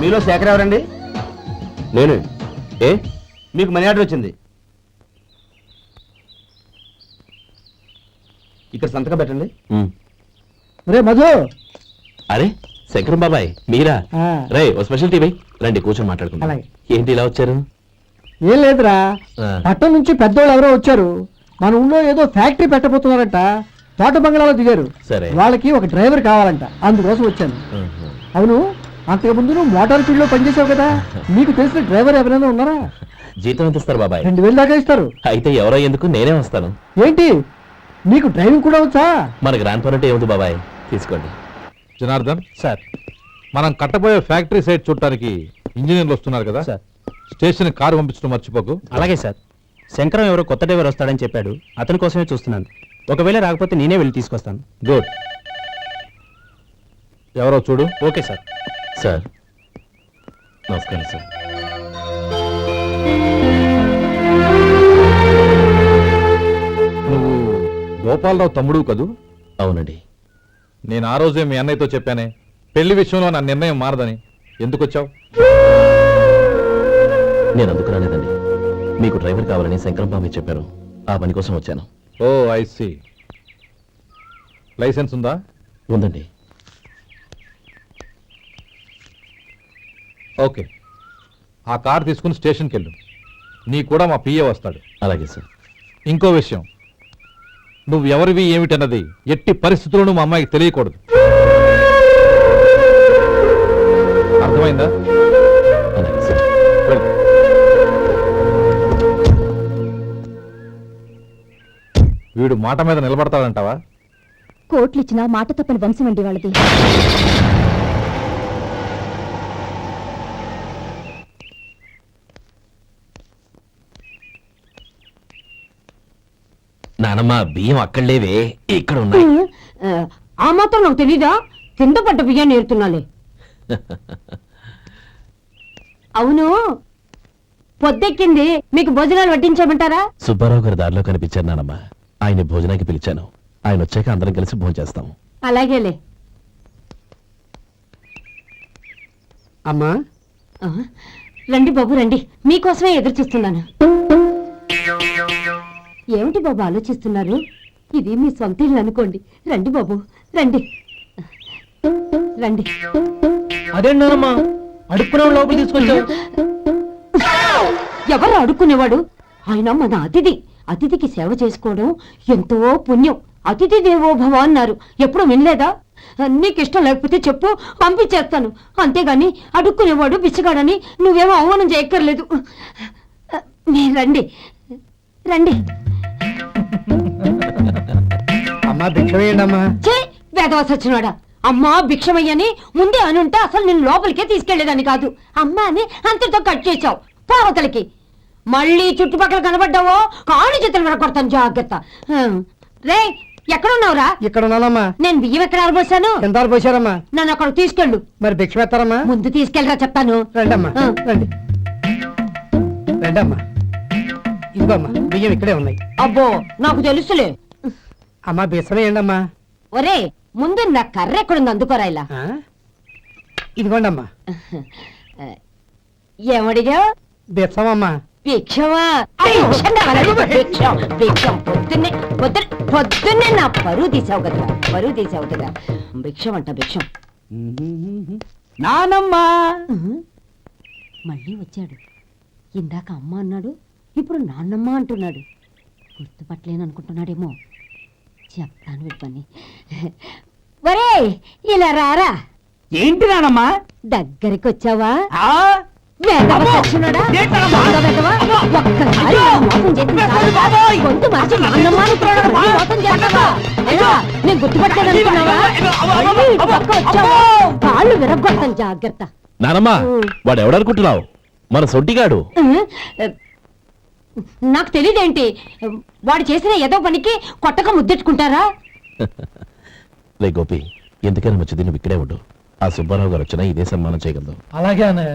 మీలో శేఖర్ ఎవరండి? నేనే. ఏ? మీకు మనీ ఆర్డర్ వచ్చింది. ఇక్కడ సంతకం పెట్టండి. రే మధు! అరే శంకరం బాబాయ్ మీరా. రే ఓ స్పెషల్ టీవీ రండి కూర్చొని మాట్లాడుకుందాం. ఏంటి ఇలా వచ్చారు? ఏం లేదురా. పట్టణం నుంచి పెద్దోళ్ళు ఎవరో వచ్చారు. మన ఊళ్ళో ఏదో ఫ్యాక్టరీ పెట్టబోతున్నారంట. తోట బంగ్లాలో దిగారు. సరే. వాళ్ళకి ఒక డ్రైవర్ కావాలంట. అందుకోసం వచ్చాను. అవును అంతకు ముందు నువ్వు మోటార్ ఫీల్డ్లో పనిచేసావు కదా. నీకు తెలిసిన డ్రైవర్ ఎవరైనా ఉన్నారా? జీతం ఎంత ఇస్తారు బాబాయ్? రెండు వేలు దాకా ఇస్తారు. అయితే ఎవరో ఎందుకు నేనే వస్తాను. ఏంటి? నీకు డ్రైవింగ్ కూడా వచ్చా? మన గ్రాండ్ పరంటే ఏముంది బాబాయ్? తీసుకోండి. జనార్దన్ సార్. మనం కట్టబోయే ఫ్యాక్టరీ సైట్ చూడటానికి ఇంజనీర్లు వస్తున్నారు కదా. సార్. స్టేషన్ కారు పంపించడం మర్చిపోకు. అలాగే సార్. శంకరం ఎవరో కొత్త డ్రైవర్ వస్తాడని చెప్పాడు. అతని కోసమే చూస్తున్నాను. ఒకవేళ రాకపోతే నేనే వెళ్ళి తీసుకొస్తాను. గుడ్. ఎవరో చూడు. Okay sir. సార్. నమస్కారం సార్. నువ్వు గోపాలరావు తమ్ముడు కదూ? అవునండి. నేను ఆ రోజే మీ అన్నయ్యతో చెప్పానే పెళ్ళి విషయంలో నా నిర్ణయం మారదని. ఎందుకు వచ్చావు నేను అందుకు రాలేదండి. మీకు డ్రైవర్ కావాలని శంకరం బాబాయ్ చెప్పారు. ఆ పని కోసం వచ్చాను. ఓ ఐ సి. లైసెన్స్ ఉందా? ఉందండి. ఓకే. ఆ కార్ తీసుకుని స్టేషన్కి వెళ్ళు నీ కూడా మా పిఏ వస్తాడు. అలాగే సార్. ఇంకో విషయం. నువ్వు ఎవరివి ఏమిటన్నది ఎట్టి పరిస్థితుల్లోనూ మా అమ్మాయికి తెలియకూడదు. అర్థమైందా? వీడు మాట మీద నిలబడతాడంటావా? కోట్లు ఇచ్చిన మాట తప్పని వంశం అండి వాళ్ళది. నానమ్మ బియ్యం అక్కడ లేవే ఇక్కడ ఉన్నాయి ఆ మాత్రం నాకు తెలీదా? కింద పడ్డ బియ్యాన్ని ఏరుతున్నాలే. అవును పొద్దెక్కింది మీకు భోజనాలు వడ్డించమంటారా? సుబ్బారావు గారి దారిలో కనిపించారు నానమ్మ. ఆయన భోజనానికి పిలిచాను. ఆయన వచ్చాక అందరం కలిసి భోజనం చేస్తాం అలాగేలే. అమ్మా. ఆ, రండి బాబు రండి. మీకోసమే ఎదురు చూస్తున్నాను. ఏమిటి బాబు ఆలోచిస్తున్నారు? ఇది మీ సొంత ఇల్లు అనుకోండి. రండి బాబు రండి. రండి. అదేంటమ్మా అడుక్కునే లోపల తీసుకొచ్చావు. ఎవరు అడుక్కునేవాడు? ఆయన మన అతిథి. అతిథికి సేవ చేసుకోవడం ఎంతో పుణ్యం. అతిథి దేవో భవ అన్నారు. ఎప్పుడు వినలేదా? నీకు ఇష్టం లేకపోతే చెప్పు పంపించేస్తాను. అంతేగాని అడుక్కునేవాడు బిచ్చగాడని నువ్వేమో అవమానం చేయక్కర్లేదు. మీరు రండి. రండి. అమ్మా వేయండి అమ్మా చే భిక్షమయ్యని ముందే అనుంటే అసలు నేను లోపలికే తీసుకెళ్ళేదని కాదు. అమ్మా అని అంతటితో కట్ చేశావు. పావతలకి మళ్ళీ చుట్టుపక్కల కనబడ్డావో కాళ్ళు చేతులు వినకొడతాను జాగ్రత్త. రే ఎక్కడున్నావురా? ఇక్కడ ఉన్నానమ్మా నేను బియ్యం ఎక్కడ ఆరబోసాను? ఎంత పోసారమ్మా నన్ను అక్కడ తీసుకెళ్ళు. మరి భిక్ష పెడతారమ్మా? ముందు తీసుకెళ్ళరా చెప్తాను. రండమ్మా. రండి. రండమ్మా. ఇదిగోమ్మా బియ్యం ఇక్కడే ఉన్నాయి. అబ్బో నాకు తెలుసులే. అమ్మా బిసం వేయండి అమ్మా ఒరే ముందు నా కర్ర ఎక్కడుంది అందుకోరా ఇలా. ఆ? ఇదిగోండి అమ్మా ఏమడిగా బిసం అమ్మా. భిక్షమా భిక్షం కావాలండి, భిక్షం భిక్షం పొద్దున్నే పొద్దున్న పొద్దున్నే నా పరువు తీసావు కదా పరువు తీసావు కదా. భిక్షం అంట భిక్షం. నానమ్మ. మళ్ళీ వచ్చాడు. ఇందాక అమ్మ అన్నాడు ఇప్పుడు నాన్నమ్మ అంటున్నాడు. గుర్తుపట్టలేను అనుకుంటున్నాడేమో చెప్తాను వీడి పని. ఒరే ఇలా రారా? ఏంటి నానమ్మ? దగ్గరికి వచ్చావా ఆ? వేగవ సచ్చినోడా? దొంగ వెధవ? ఒక్కసారి నా మోసం చేసిన చాలు. గొంతు మార్చి నాన్నమ్మ అనుకున్నాడు, మళ్ళీ మోసం చేస్తావా? ఎలా? నేను గుర్తుపట్టలేదు అనుకున్నావా? మళ్ళీ ఇటు పక్క వచ్చావా? కాళ్ళు విరగొడతాను జాగ్రత్త. నానమ్మా వాడు ఎవడనుకుంటున్నావు మన సొంటిగాడు. నాకు తెలియదేంటి వాడు చేసిన ఏదో పనికి కొట్టక ముద్దెట్టుకుంటారా? రే గోపి ఎందుకైనా మంచిది నువ్వు ఇక్కడే ఉండు. ఆ సుబ్బారావు గారు వచ్చినా ఇదే సన్మానం చేయగలదు. అలాగే అన్నయ్య.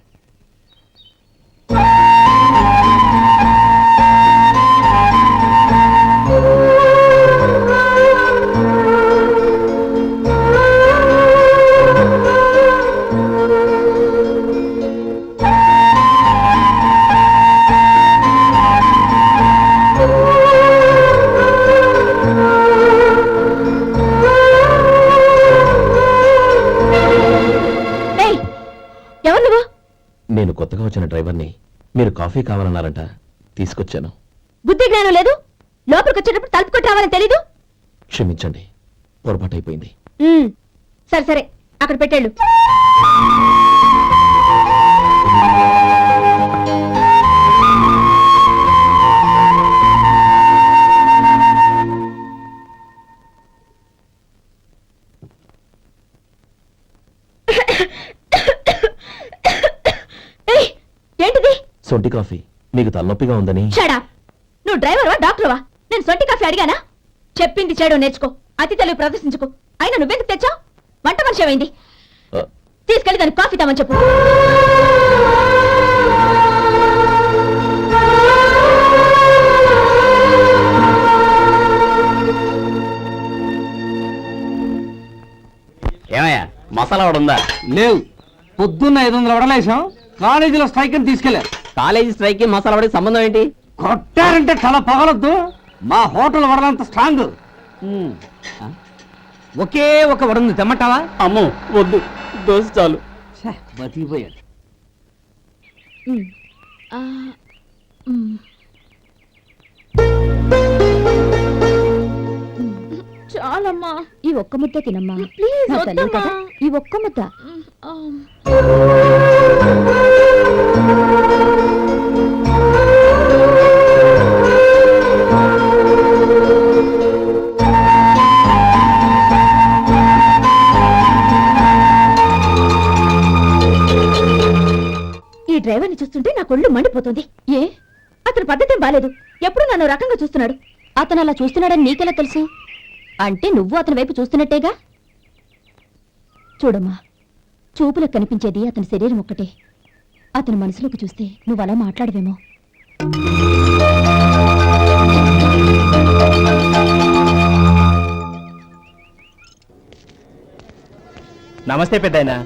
కావాలన్నారంట. తీసుకొచ్చాను. బుద్ధి జ్ఞానం లేదు? లోపలికి వచ్చేటప్పుడు తలుపు కొట్టి రావాలని తెలీదు? క్షమించండి. పొరపాటు అయిపోయింది ఉమ్, సరే సరే. అక్కడ పెట్టేళ్ళు. సొంటి కాఫీ. మీకు తలనొప్పిగా ఉందని. షడా నువ్వు డ్రైవర్వా డాక్టర్వా? నేను సొంటి కాఫీ అడిగానా? చెప్పింది చేయడం నేర్చుకో అతి తెలివి ప్రదర్శించుకో. అయినా నువ్వెందుకు తెచ్చావు? వంట మనిషి ఏమైంది తీసుకెళ్ళి దానికి కాఫీ తామని చెప్పు. ఏమయ్యా మసాలా వాడు ఉందా? లేవు. పొద్దున్న ఐదు వందల వడలేసాం. కాలేజీలో స్ట్రైక్ అని తీసుకెళ్ళారు కాలేజీ స్ట్రైక్కి మసాలా వాడికి సంబంధం ఏంటి? కొట్టారంటే తల పగలొద్దు. మా హోటల్ వడలంత స్ట్రాంగ్ ఒకే ఒక వడుంది తెమ్మంటావా? అమ్మో వద్దు. దోశ చాలు. బతికిపోయాడు. చాలమ్మా. ఈ ఒక్క ముద్ద తినమ్మా. ప్లీజ్ ఈ ఒక్క ముద్ద. చూస్తుంటే నా కొళ్ళు మండిపోతుంది. ఏ? అతని పద్ధతి బాలేదు. ఎప్పుడు నన్ను రకంగా చూస్తున్నాడు. అతను అలా చూస్తున్నాడని నీకెలా తెలుసు? అంటే నువ్వు అతని వైపు చూస్తున్నట్టేగా? చూడమ్మా చూపులకు కనిపించేది అతని శరీరం ఒక్కటే. అతని మనసులోకి చూస్తే నువ్వు అలా మాట్లాడవేమో. నమస్తే పెద్దాయన.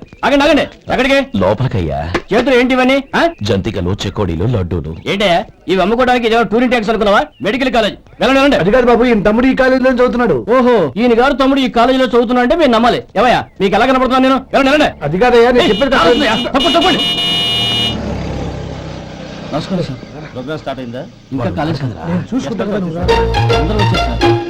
ఆగండి ఆగండి. ఎక్కడికి? లోపలికయ్యా. చేతులు ఏంటి ఇవన్నీ? ఆ? జంతికలు చెకోడీలు లడ్డూలు. ఏంటయ్యా? ఇవి అమ్ముకోవడానికి ఇదేమో టూరింగ్ ట్యాక్స్ అనుకున్నావా? Medical college. వెళ్ళండి వెళ్ళండి. అది కాదు బాబు ఈయన తమ్ముడు ఈ కాలేజీలో చదువుతున్నాడు. ఓహో ఈయన గారు తమ్ముడు ఈ కాలేజీలో చదువుతున్నా అంటే మీరు నమ్మాలి. ఏవయ్యా మీకు ఎలా కనపడుతున్నాను నేను? వెళ్ళండి వెళ్ళండి. అది కాదయ్యా నేను చెప్పేది కాదు. తప్పండి తప్పండి నమస్కారం సార్. ప్రోగ్రామ్ స్టార్ట్ అయిందా? ఇంకా కాలేజ్ కదా. అందరూ వచ్చేసారు.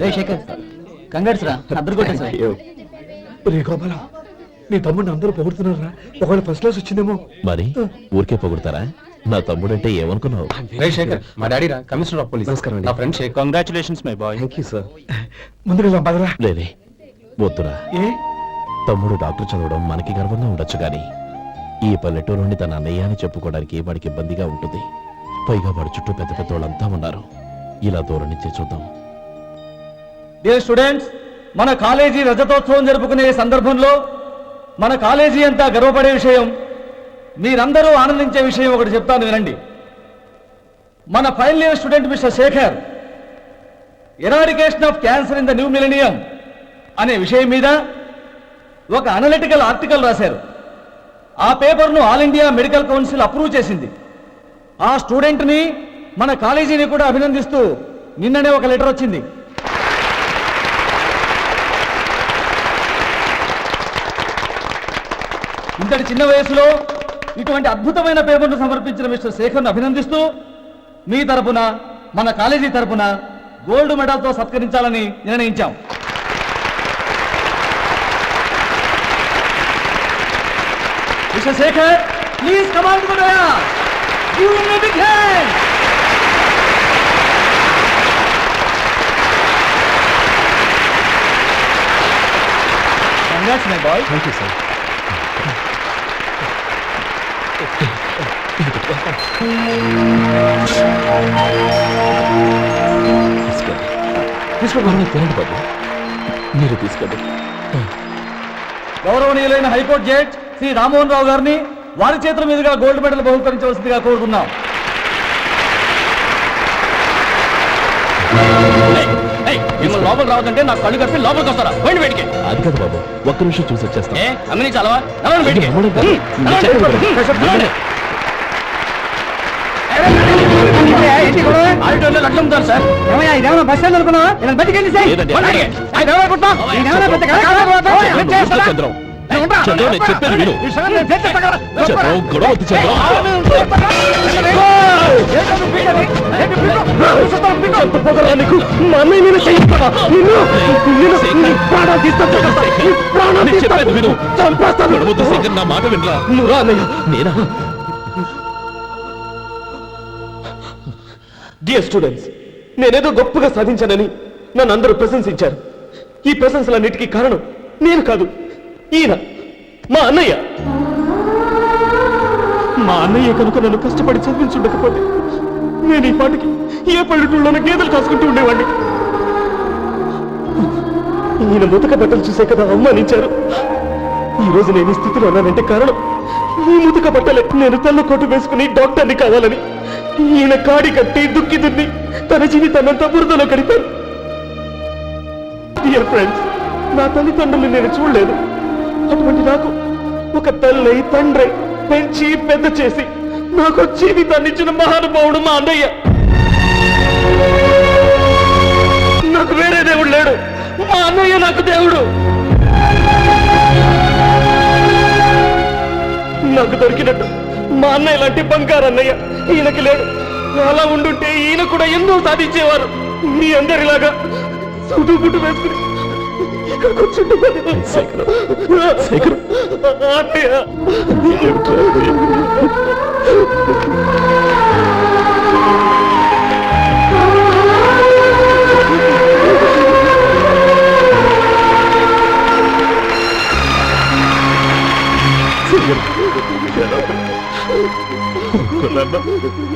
రే శేఖర్ రా అద్దరు కొట్టేసా రే. గోపాలం నీ తమ్ముడిని అందరూ పొగుడుతున్నారా ఒకవేళ ఫస్ట్ క్లాస్ వచ్చిందేమో. మరి ఊరికే పొగుడతారా? నా తమ్ముడంటే ఏమనుకున్నావు? రే శేఖర్ మా డాడీ రా కమిషనర్ ఆఫ్ పోలీస్. నమస్కారం అండి. నా friend Shekhar. Congratulations my boy thank you sir ముందుకు వెళ్దాం పదరా. లేదే వద్దురా. ఏ? తమ్ముడు డాక్టర్ చదవడం మనకి గర్వంగా ఉండొచ్చు కానీ ఈ పల్లెటూరు నుండి తన అన్నయ్య అని చెప్పుకోవడానికి వాడికి ఇబ్బందిగా ఉంటుంది. పైగా వాడి చుట్టూ పెద్ద పెద్ద వాళ్ళంతా ఉన్నారు. ఇలా దూరం నుంచే చూద్దాం. డియర్ స్టూడెంట్స్ మన కాలేజీ రజతోత్సవం జరుపుకునే సందర్భంలో మన కాలేజీ అంతా గర్వపడే విషయం మీరందరూ ఆనందించే విషయం ఒకటి చెప్తాను వినండి. మన final year student mister Shekhar eradication of cancer in the new millennium అనే విషయం మీద ఒక అనలిటికల్ ఆర్టికల్ రాశారు. ఆ పేపర్ను all India medical council approve చేసింది. ఆ స్టూడెంట్ని మన కాలేజీని కూడా అభినందిస్తూ నిన్ననే ఒక లెటర్ వచ్చింది. ఇంతటి చిన్న వయసులో ఇటువంటి అద్భుతమైన పేపర్ను సమర్పించిన మిస్టర్ శేఖర్ను అభినందిస్తూ మీ తరపున మన కాలేజీ తరపున గోల్డ్ మెడల్తో సత్కరించాలని నిర్ణయించాం. Mister Shekhar please come and give me big hand congrats my thank you sir తీసుకోండి తినండి బాబు. మీరు తీసుకోండి గౌరవనీయులైన high court judge Shri Rammohan Rao గారిని వారి చేతుల మీదుగా గోల్డ్ మెడల్ బహుకరించవలసిందిగా కోరుతున్నాం. మిమ్మల్ని లోపలికి రావద్దంటే నాకు కళ్ళు కప్పి లోపలికి వస్తారా? పోయింది బయటికి. అది కాదు బాబు ఒక్క నిమిషం చూసి వచ్చేస్తాం ఏ అమ్మిని చాలవా? బయటికి. ఆడిటోరియంలో లడ్లు అమ్ముతారు సార్ ఏమయ్యా ఇదేమన్నా బస్ స్టాండ్ అనుకున్నావా ఇలా బతికెళ్ళి సార్ లేదండి. చేస్తాడా? చంద్రం చంద్రం నేను చెప్పేది విను. చంద్రం గొడవ వద్దు చంద్రం నేను చెప్పేది విను గొడవ వద్దు శేఖర్ నా మాట వినరా నేనా డియర్ స్టూడెంట్స్ నేనేదో గొప్పగా సాధించానని నన్ను అందరూ ప్రశంసించారు. ఈ ప్రశంసలన్నిటికీ కారణం నేను కాదు ఈయన మా అన్నయ్య. మా అన్నయ్య కనుక నన్ను కష్టపడి చదివించుండకపోతే నేను ఈ పాటికి ఏ పల్లెటూళ్ళలోనూ గేదెలు కాసుకుంటూ ఉండేవాడిని ఈయన ముతక బట్టలు చూసే కదా అవమానించారు. ఈ రోజు నేను ఈ స్థితిలో ఉన్నానంటే కారణం ఈ ముతక బట్టలే. నేను తెల్ల కోటు వేసుకుని డాక్టర్ని కావాలని. ఈయన కాడి కట్టి దుక్కి దున్ని తన జీవితాన్నంతా బురదలో గడిపారు డియర్ ఫ్రెండ్స్ నా తల్లిదండ్రులు నేను చూడలేదు. అటువంటి నాకు ఒక తల్లి తండ్రి పెంచి పెద్ద చేసి నాకు జీవితాన్ని ఇచ్చిన మహానుభావుడు మా అన్నయ్య. నాకు వేరే దేవుడు లేడు. మా అన్నయ్య నాకు దేవుడు. నాకు దొరికినట్టు మా అన్నయ్య లాంటి బంగారు అన్నయ్య ఈయనకి లేడు అలా ఉండుంటే ఈయన కూడా ఎన్నో సాధించేవారు మీ అందరిలాగా సుడుగుడ్డు వేసుకుని ఇక్కడ కూర్చుంటున్నాను. శేఖర్. అన్నయ్య